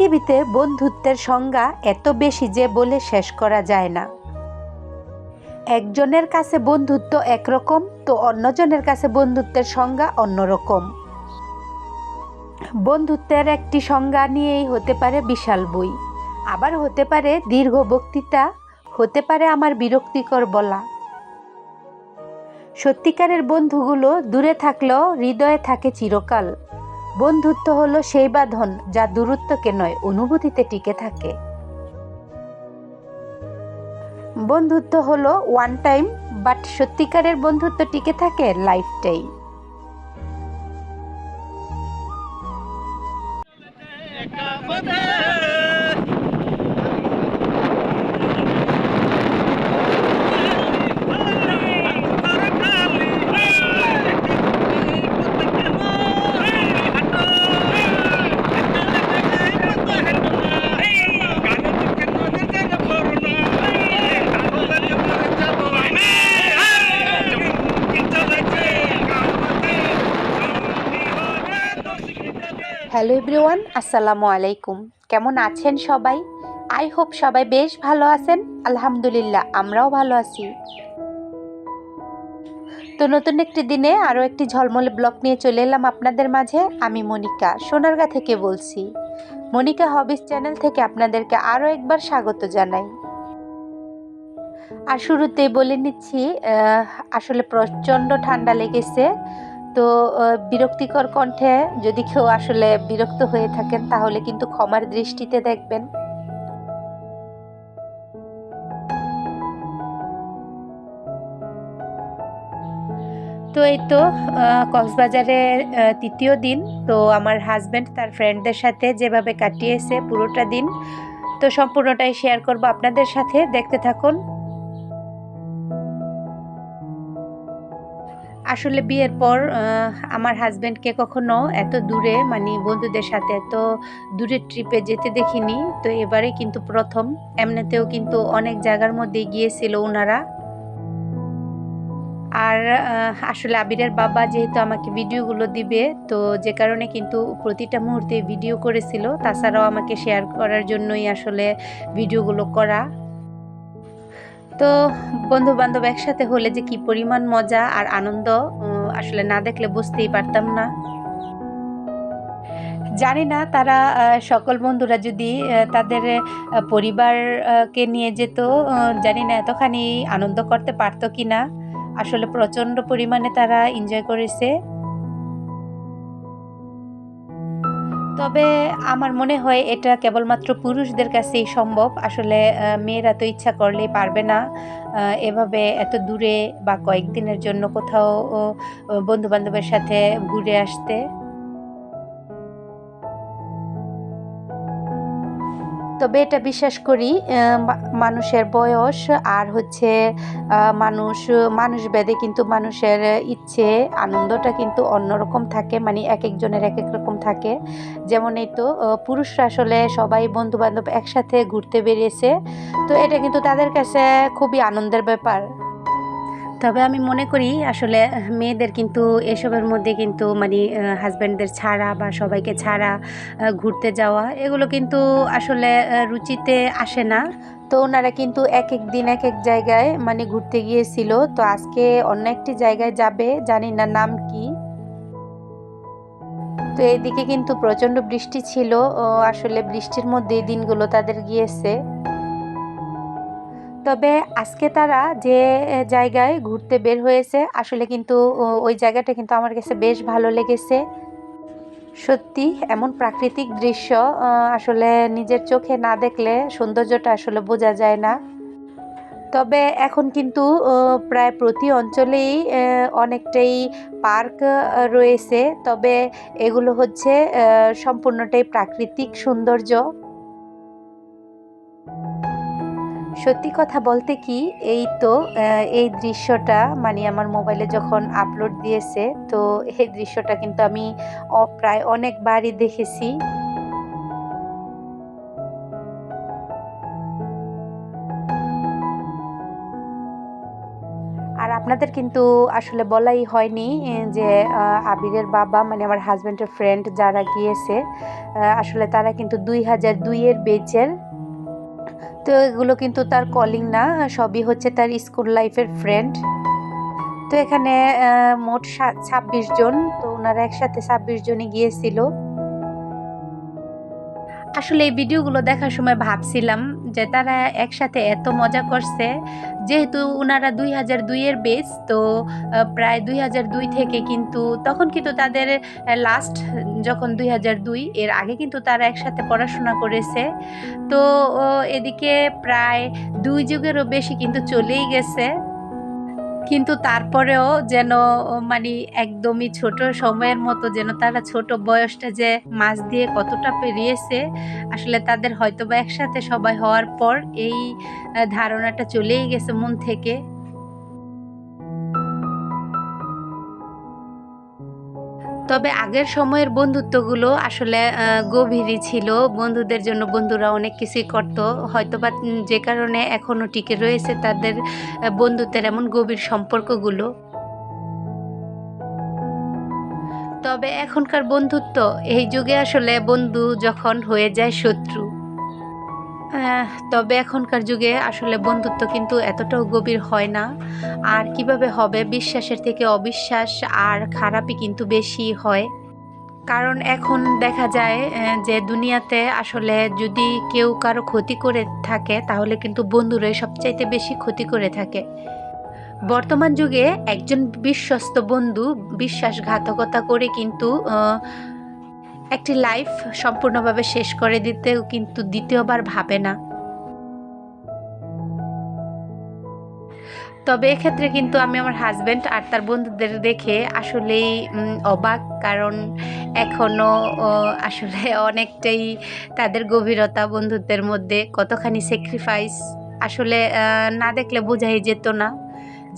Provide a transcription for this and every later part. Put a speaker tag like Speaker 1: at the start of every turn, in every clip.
Speaker 1: পৃথিবীতে বন্ধুত্বের সংজ্ঞা এত বেশি যে বলে শেষ করা যায় না। একজনের কাছে বন্ধুত্ব একরকম, তো অন্যজনের কাছে বন্ধুত্বের সংজ্ঞা অন্যরকম। বন্ধুত্বের একটি সংজ্ঞা নিয়েই হতে পারে বিশাল বই। আবার হতে পারে দীর্ঘ বক্তৃতা, হতে পারে আমার বিরক্তিকর বলা। সত্যিকারের বন্ধুগুলো দূরে থাকলেও হৃদয়ে থাকে চিরকাল। বন্ধুত্ব হলো সেই বাঁধন যা দূরত্বকে নয়, অনুভূতিতে টিকে থাকে। বন্ধুত্ব হলো ওয়ান টাইম বাট সত্যিকারের বন্ধুত্ব টিকে থাকে লাইফ টাইম হ্যালো এভরিওয়ান আসসালামু আলাইকুম কেমন আছেন সবাই? আই হোপ সবাই বেশ ভালো আছেন। আলহামদুলিল্লাহ, আমরাও ভালো আছি। তো নতুন একটি দিনে আরও একটি ঝলমলে ব্লগ নিয়ে চলে এলাম আপনাদের মাঝে। আমি মনিকা, সোনারগা থেকে বলছি। মনিকা হবিস চ্যানেল থেকে আপনাদেরকে আরও একবার স্বাগত জানাই। আর শুরুতেই বলে নিচ্ছি আসলে প্রচণ্ড ঠান্ডা লেগেছে। তো বিরক্তিকর কণ্ঠে যদি কেউ আসলে বিরক্ত হয়ে থাকেন, তাহলে কিন্তু ক্ষমার দৃষ্টিতে দেখবেন। তো এই তো কক্সবাজারের তৃতীয় দিন। তো আমার হাজব্যান্ড তার ফ্রেন্ডদের সাথে যেভাবে কাটিয়েছে পুরোটা দিন, তো সম্পূর্ণটাই শেয়ার করব আপনাদের সাথে। দেখতে থাকুন। আসলে বিয়ের পর আমার হাজব্যান্ডকে কখনো এত দূরে মানে বন্ধুদের সাথে এত দূরে ট্রিপে যেতে দেখিনি। তো এবারে কিন্তু প্রথম। এমনিতেও কিন্তু অনেক জায়গার মধ্যে গিয়েছিল ওনারা। আর আসলে আবিরের বাবা যেহেতু আমাকে ভিডিওগুলো দিবে, তো যে কারণে কিন্তু প্রতিটা মুহূর্তে ভিডিও করেছিল। তাছাড়াও আমাকে শেয়ার করার জন্যই আসলে ভিডিওগুলো করা। তো বন্ধু বান্ধব একসাথে হলে যে কি পরিমাণ মজা আর আনন্দ আসলে না দেখলে বুঝতেই পারতাম না। জানি না তারা সকল বন্ধুরা যদি তাদের পরিবারকে নিয়ে যেত জানি না এতখানি আনন্দ করতে পারতো কি না আসলে প্রচণ্ড পরিমাণে তারা এনজয় করেছে। তবে আমার মনে হয় এটা কেবলমাত্র পুরুষদের কাছেই সম্ভব। আসলে মেয়েরা তো ইচ্ছা করলেই পারবে না। এভাবে এত দূরে বা কয়েকদিনের জন্য কোথাও বন্ধু বান্ধবের সাথে ঘুরে আসতে। তবে এটা বিশ্বাস করি মানুষের বয়স আর হচ্ছে মানুষ মানুষ বেদে কিন্তু মানুষের ইচ্ছে, আনন্দটা কিন্তু অন্যরকম থাকে মানে এক একজনের এক এক রকম থাকে। যেমন এই তো পুরুষরা আসলে সবাই বন্ধু বান্ধব একসাথে ঘুরতে বেরিয়েছে, তো এটা কিন্তু তাদের কাছে খুবই আনন্দের ব্যাপার। তবে আমি মনে করি আসলে, মেয়েদের কিন্তু এসবের মধ্যে কিন্তু মানে হাজব্যান্ডদের ছাড়া বা সবাইকে ছাড়া ঘুরতে যাওয়া, এগুলো কিন্তু আসলে রুচিতে আসে না। তো ওনারা কিন্তু এক এক দিন এক এক জায়গায় মানে ঘুরতে গিয়েছিল। তো আজকে অন্য একটি জায়গায় যাবে, জানি না নাম কি। তো এইদিকে কিন্তু প্রচণ্ড বৃষ্টি ছিল। আসলে বৃষ্টির মধ্যে দিনগুলো তাদের গিয়েছে। তবে আজকে তারা যে জায়গায় ঘুরতে বের হয়েছে, আসলে কিন্তু ওই জায়গাটা কিন্তু আমার কাছে বেশ ভালো লেগেছে। সত্যি, এমন প্রাকৃতিক দৃশ্য আসলে নিজের চোখে না দেখলে সৌন্দর্যটা আসলে বোঝা যায় না। তবে এখন কিন্তু প্রায় প্রতি অঞ্চলেই অনেকটাই পার্ক রয়েছে। তবে এগুলো হচ্ছে সম্পূর্ণটাই প্রাকৃতিক সৌন্দর্য। সত্যি কথা বলতে কি, এই তো এই দৃশ্যটা মানে আমার মোবাইলে যখন আপলোড দিয়েছে, তো এই দৃশ্যটা কিন্তু আমি প্রায় অনেকবারই দেখেছি। আর আপনাদের কিন্তু আসলে বলাই হয়নি যে আবিরের বাবা মানে আমার হাজব্যান্ডের ফ্রেন্ড যারা গিয়েছে আসলে তারা কিন্তু দুই হাজার দুইয়ের বেচের তো এগুলো কিন্তু তার কলিং না, সবই হচ্ছে তার স্কুল লাইফের ফ্রেন্ড তো এখানে মোট ছাব্বিশ জন, তো ওনারা একসাথে ছাব্বিশ জনই গিয়েছিল। আসলে এই ভিডিওগুলো দেখার সময় ভাবছিলাম যে তারা একসাথে এত মজা করছে যেহেতু ওনারা দুই হাজার দুইয়ের বেস তো প্রায় দুই হাজার দুই থেকে কিন্তু তখন কিন্তু তাদের লাস্ট যখন দুই হাজার দুই, এর আগে কিন্তু তারা একসাথে পড়াশোনা করেছে। তো এদিকে প্রায় দুই যুগেরও বেশি কিন্তু চলেই গেছে। কিন্তু তারপরেও যেন মানে একদমই ছোট সময়ের মতো যেন তারা ছোট বয়সটা যে মাছ দিয়ে কতটা পেরিয়েছে, আসলে তাদের হয়তো বা একসাথে সবাই হওয়ার পর এই ধারণাটা চলেই গেছে মন থেকে। তবে আগের সময়ের বন্ধুত্বগুলো আসলে গভীরই ছিল। বন্ধুদের জন্য বন্ধুরা অনেক কিছুই করত। হয়তো বা যে কারণে এখনও টিকে রয়েছে তাদের বন্ধুত্বের এমন গভীর সম্পর্কগুলো। তবে এখনকার বন্ধুত্ব, এই যুগে আসলে বন্ধু যখন হয়ে যায় শত্রু। তবে এখনকার যুগে আসলে বন্ধুত্ব কিন্তু এতটাও গভীর হয় না। আর কীভাবে হবে বিশ্বাসের থেকে অবিশ্বাস আর খারাপই কিন্তু বেশি হয়। কারণ এখন দেখা যায় যে দুনিয়াতে আসলে যদি কেউ কারও ক্ষতি করে থাকে, তাহলে কিন্তু বন্ধুরাই সবচাইতে বেশি ক্ষতি করে থাকে। বর্তমান যুগে একজন বিশ্বস্ত বন্ধু বিশ্বাসঘাতকতা করে কিন্তু একটি লাইফ সম্পূর্ণভাবে শেষ করে দিতেও কিন্তু দ্বিতীয়বার ভাবে না। তবে এক্ষেত্রে কিন্তু আমি আমার হাজব্যান্ড আর তার বন্ধুদের দেখে আসলেই অবাক। কারণ এখনও আসলে অনেকটাই তাদের গভীরতা বন্ধুত্বের মধ্যে কতখানি স্যাক্রিফাইস আসলে না দেখলে বোঝাই যেত না।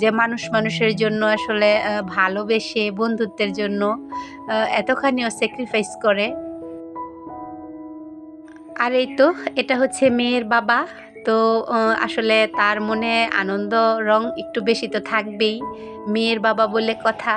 Speaker 1: যে মানুষ মানুষের জন্য আসলে ভালোবেসে, বন্ধুত্বের জন্য এতখানিও স্যাক্রিফাইস করে। আর এই তো, এটা হচ্ছে মেয়ের বাবা। তো আসলে তার মনে আনন্দ, রং একটু বেশি তো থাকবেই। মেয়ের বাবা বলে কথা।